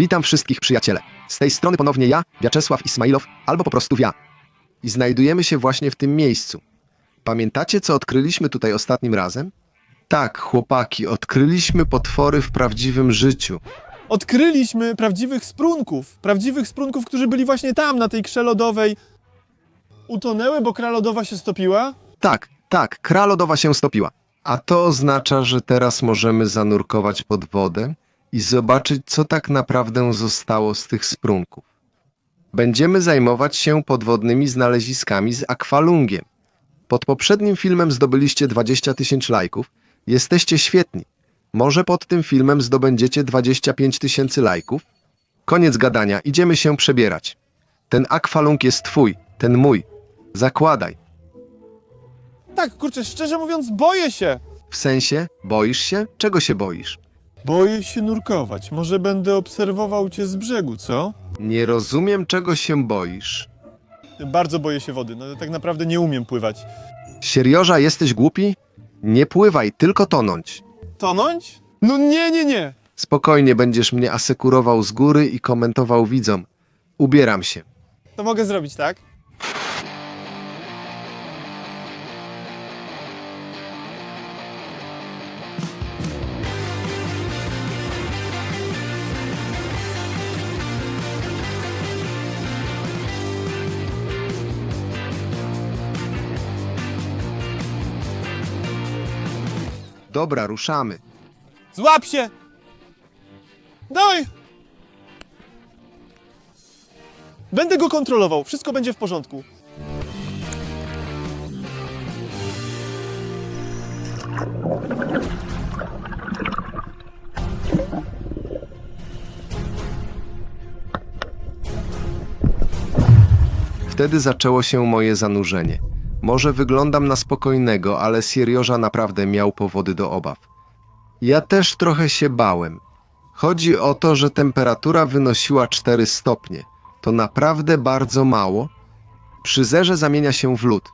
Witam wszystkich przyjaciele. Z tej strony ponownie ja, Wiaczesław Ismailow, albo po prostu ja. I znajdujemy się właśnie w tym miejscu. Pamiętacie, co odkryliśmy tutaj ostatnim razem? Tak, chłopaki, odkryliśmy potwory w prawdziwym życiu. Odkryliśmy prawdziwych sprunków. Prawdziwych sprunków, którzy byli właśnie tam, na tej krze lodowej. Utonęły, bo kra lodowa się stopiła? Tak, tak, kra lodowa się stopiła. A to oznacza, że teraz możemy zanurkować pod wodę i zobaczyć, co tak naprawdę zostało z tych sprunków. Będziemy zajmować się podwodnymi znaleziskami z akwalungiem. Pod poprzednim filmem zdobyliście 20 tysięcy lajków. Jesteście świetni. Może pod tym filmem zdobędziecie 25 tysięcy lajków? Koniec gadania, idziemy się przebierać. Ten akwalung jest twój, ten mój. Zakładaj. Tak, kurczę, szczerze mówiąc, boję się. W sensie, boisz się? Czego się boisz? Boję się nurkować. Może będę obserwował cię z brzegu, co? Nie rozumiem, czego się boisz. Bardzo boję się wody. No tak naprawdę nie umiem pływać. Sierioża, jesteś głupi? Nie pływaj, tylko tonąć. Tonąć? No nie, nie, nie. Spokojnie będziesz mnie asekurował z góry i komentował widzom. Ubieram się. To mogę zrobić, tak? Dobra, ruszamy. Złap się! Daj! Będę go kontrolował. Wszystko będzie w porządku. Wtedy zaczęło się moje zanurzenie. Może wyglądam na spokojnego, ale Sierioża naprawdę miał powody do obaw. Ja też trochę się bałem. Chodzi o to, że temperatura wynosiła 4 stopnie. To naprawdę bardzo mało. Przy zerze zamienia się w lód.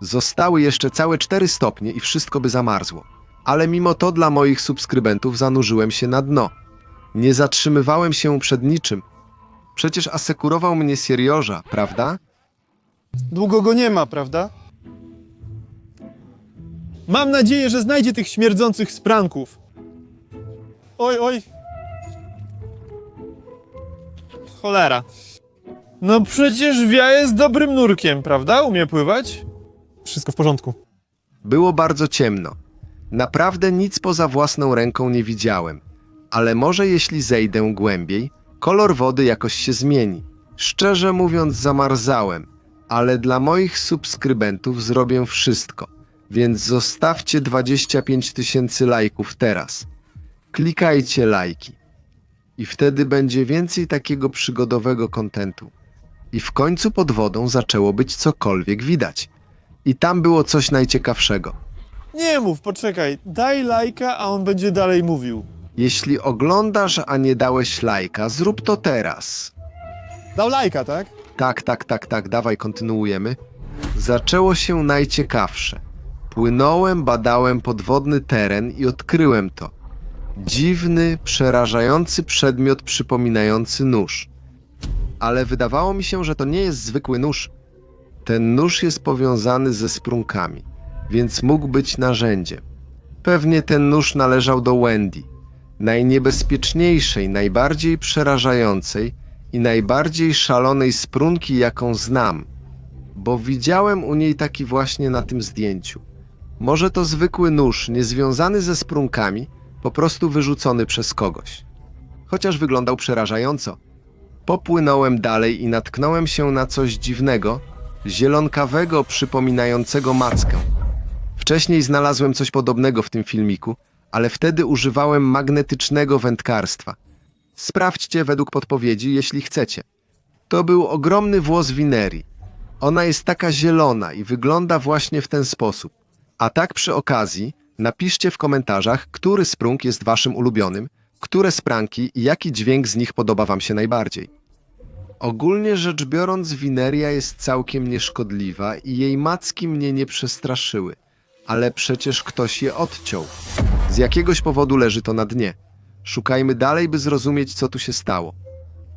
Zostały jeszcze całe 4 stopnie i wszystko by zamarzło. Ale mimo to dla moich subskrybentów zanurzyłem się na dno. Nie zatrzymywałem się przed niczym. Przecież asekurował mnie Sierioża, prawda? Długo go nie ma, prawda? Mam nadzieję, że znajdzie tych śmierdzących spranków. Oj, oj. Cholera. No przecież Wia jest dobrym nurkiem, prawda? Umie pływać? Wszystko w porządku. Było bardzo ciemno. Naprawdę nic poza własną ręką nie widziałem. Ale może jeśli zejdę głębiej, kolor wody jakoś się zmieni. Szczerze mówiąc, zamarzałem, ale dla moich subskrybentów zrobię wszystko, więc zostawcie 25 tysięcy lajków teraz. Klikajcie lajki. I wtedy będzie więcej takiego przygodowego kontentu. I w końcu pod wodą zaczęło być cokolwiek widać. I tam było coś najciekawszego. Nie mów, poczekaj. Daj lajka, a on będzie dalej mówił. Jeśli oglądasz, a nie dałeś lajka, zrób to teraz. Dał lajka, tak? Tak, tak, tak, tak, dawaj, kontynuujemy. Zaczęło się najciekawsze. Płynąłem, badałem podwodny teren i odkryłem to. Dziwny, przerażający przedmiot przypominający nóż. Ale wydawało mi się, że to nie jest zwykły nóż. Ten nóż jest powiązany ze sprunkami, więc mógł być narzędziem. Pewnie ten nóż należał do Wendy, najniebezpieczniejszej, najbardziej przerażającej i najbardziej szalonej sprunki, jaką znam, bo widziałem u niej taki właśnie na tym zdjęciu. Może to zwykły nóż, niezwiązany ze sprunkami, po prostu wyrzucony przez kogoś. Chociaż wyglądał przerażająco. Popłynąłem dalej i natknąłem się na coś dziwnego, zielonkawego, przypominającego mackę. Wcześniej znalazłem coś podobnego w tym filmiku, ale wtedy używałem magnetycznego wędkarstwa. Sprawdźcie według podpowiedzi, jeśli chcecie. To był ogromny włos winerii. Ona jest taka zielona i wygląda właśnie w ten sposób. A tak przy okazji, napiszcie w komentarzach, który sprung jest waszym ulubionym, które spranki i jaki dźwięk z nich podoba wam się najbardziej. Ogólnie rzecz biorąc, wineria jest całkiem nieszkodliwa i jej macki mnie nie przestraszyły. Ale przecież ktoś je odciął. Z jakiegoś powodu leży to na dnie. Szukajmy dalej, by zrozumieć, co tu się stało.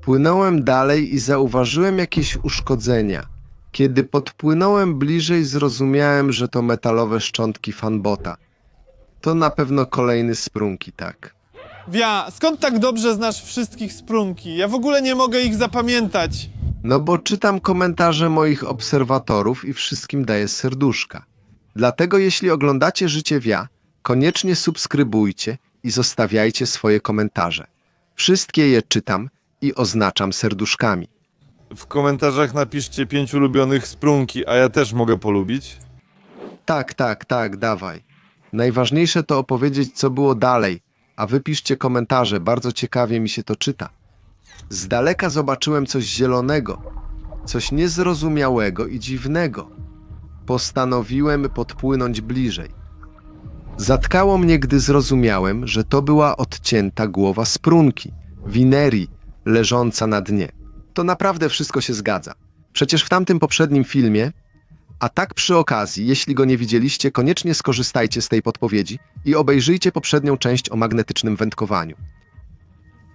Płynąłem dalej i zauważyłem jakieś uszkodzenia. Kiedy podpłynąłem bliżej, zrozumiałem, że to metalowe szczątki fanbota. To na pewno kolejny sprunki, tak. Wia, skąd tak dobrze znasz wszystkich sprunki? Ja w ogóle nie mogę ich zapamiętać. No bo czytam komentarze moich obserwatorów i wszystkim daję serduszka. Dlatego jeśli oglądacie Życie Wia, koniecznie subskrybujcie i zostawiajcie swoje komentarze. Wszystkie je czytam i oznaczam serduszkami. W komentarzach napiszcie pięć ulubionych sprunki, a ja też mogę polubić. Tak, tak, tak, dawaj. Najważniejsze to opowiedzieć, co było dalej, a wypiszcie komentarze, bardzo ciekawie mi się to czyta. Z daleka zobaczyłem coś zielonego, coś niezrozumiałego i dziwnego. Postanowiłem podpłynąć bliżej. Zatkało mnie, gdy zrozumiałem, że to była odcięta głowa sprunki, winerii, leżąca na dnie. To naprawdę wszystko się zgadza. Przecież w tamtym poprzednim filmie a tak przy okazji, jeśli go nie widzieliście, koniecznie skorzystajcie z tej podpowiedzi i obejrzyjcie poprzednią część o magnetycznym wędkowaniu.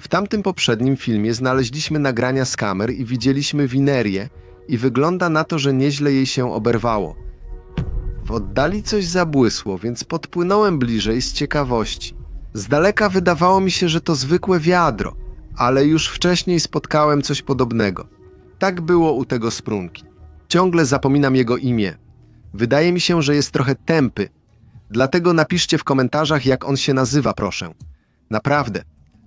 W tamtym poprzednim filmie znaleźliśmy nagrania z kamer i widzieliśmy winerię i wygląda na to, że nieźle jej się oberwało. W oddali coś zabłysło, więc podpłynąłem bliżej z ciekawości. Z daleka wydawało mi się, że to zwykłe wiadro, ale już wcześniej spotkałem coś podobnego. Tak było u tego sprunki. Ciągle zapominam jego imię. Wydaje mi się, że jest trochę tępy. Dlatego napiszcie w komentarzach, jak on się nazywa, proszę. Naprawdę.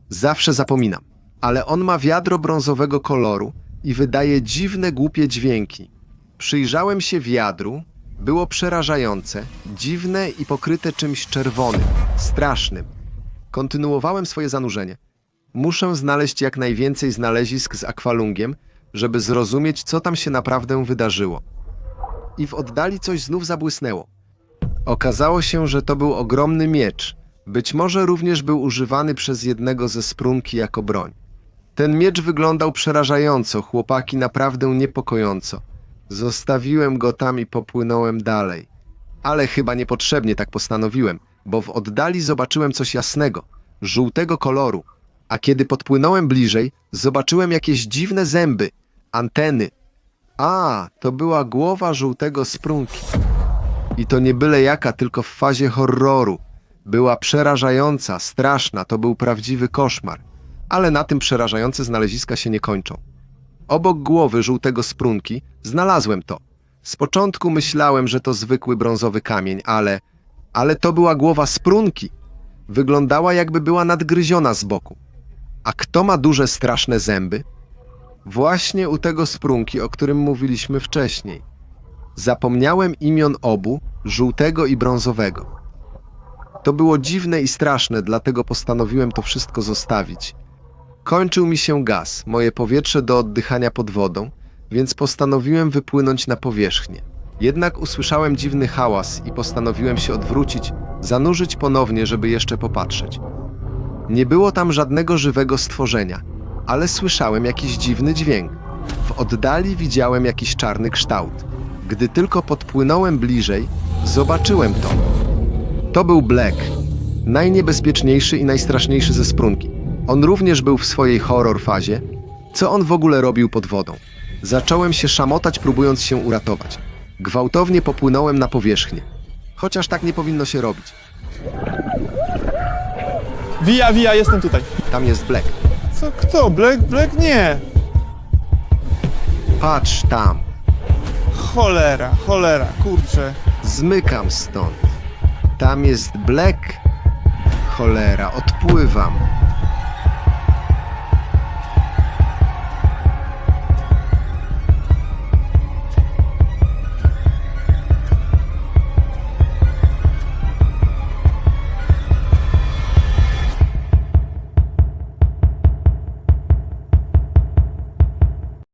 Zawsze zapominam. Ale on ma wiadro brązowego koloru i wydaje dziwne, głupie dźwięki. Przyjrzałem się wiadru. Było przerażające, dziwne i pokryte czymś czerwonym, strasznym. Kontynuowałem swoje zanurzenie. Muszę znaleźć jak najwięcej znalezisk z akwalungiem, żeby zrozumieć, co tam się naprawdę wydarzyło. I w oddali coś znów zabłysnęło. Okazało się, że to był ogromny miecz. Być może również był używany przez jednego ze sprunki jako broń. Ten miecz wyglądał przerażająco, chłopaki naprawdę niepokojąco. Zostawiłem go tam i popłynąłem dalej. Ale chyba niepotrzebnie tak postanowiłem, bo w oddali zobaczyłem coś jasnego, żółtego koloru, a kiedy podpłynąłem bliżej, zobaczyłem jakieś dziwne zęby, anteny. A, to była głowa żółtego sprunki. I to nie byle jaka, tylko w fazie horroru. Była przerażająca, straszna, to był prawdziwy koszmar. Ale na tym przerażające znaleziska się nie kończą. Obok głowy żółtego sprunki znalazłem to. Z początku myślałem, że to zwykły brązowy kamień, ale... Ale to była głowa sprunki. Wyglądała jakby była nadgryziona z boku. A kto ma duże, straszne zęby? Właśnie u tego sprunki, o którym mówiliśmy wcześniej. Zapomniałem imion obu, żółtego i brązowego. To było dziwne i straszne, dlatego postanowiłem to wszystko zostawić. Kończył mi się gaz, moje powietrze do oddychania pod wodą, więc postanowiłem wypłynąć na powierzchnię. Jednak usłyszałem dziwny hałas i postanowiłem się odwrócić, zanurzyć ponownie, żeby jeszcze popatrzeć. Nie było tam żadnego żywego stworzenia, ale słyszałem jakiś dziwny dźwięk. W oddali widziałem jakiś czarny kształt. Gdy tylko podpłynąłem bliżej, zobaczyłem to. To był Black, najniebezpieczniejszy i najstraszniejszy ze sprunki. On również był w swojej horror fazie. Co on w ogóle robił pod wodą? Zacząłem się szamotać, próbując się uratować. Gwałtownie popłynąłem na powierzchnię. Chociaż tak nie powinno się robić. Wia, wia, jestem tutaj. Tam jest Black. Co, kto? Black, Black? Nie. Patrz tam. Cholera, cholera, kurczę. Zmykam stąd. Tam jest Black. Cholera, odpływam.